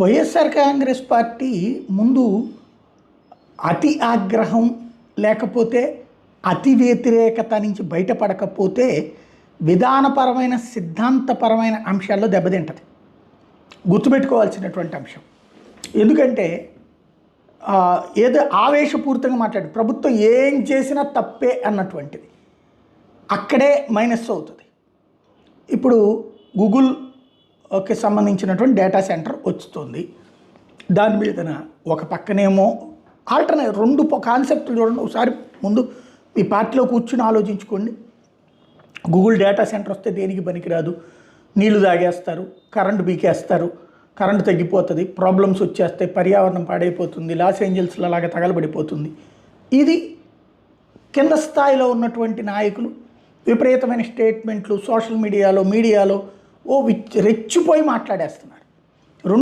YSR Congress party ముందు అతి ఆగ్రహం లేకపోతే అతి వ్యతిరేకత నుంచి బయటపడకపోతే విధానపరమైన సిద్ధాంతపరమైన అంశాల్లో దెబ్బతింటది. గుర్తుపెట్టుకోవాల్సినటువంటి అంశం. ఎందుకంటే ఏదో ఆవేశపూరితంగా మాట్లాడు ప్రభుత్వం ఏం చేసినా తప్పే అన్నటువంటిది. అక్కడే మైనస్ అవుతుంది. ఇప్పుడు గూగుల్ కి సంబంధించినటువంటి డేటా సెంటర్ వచ్చుతుంది. దాని మీదన ఒక పక్కనేమో ఆల్టర్నేట్ రెండు కాన్సెప్ట్లు చూడండి. ఒకసారి ముందు మీ పార్టీలో కూర్చుని ఆలోచించుకోండి. గూగుల్ డేటా సెంటర్ వస్తే దేనికి పనికిరాదు? నీళ్ళు తాగేస్తారు కరెంటు బీకేస్తారు కరెంటు తగ్గిపోతుంది ప్రాబ్లమ్స్ వచ్చేస్తాయి పర్యావరణం పాడైపోతుంది లాస్ ఏంజల్స్లో లాగా తగలబడిపోతుంది. ఇది కింద స్థాయిలో ఉన్నటువంటి నాయకులు విపరీతమైన స్టేట్మెంట్లు సోషల్ మీడియాలో మీడియాలో ఓ రెచ్చిపోయి మాట్లాడేస్తున్నారు.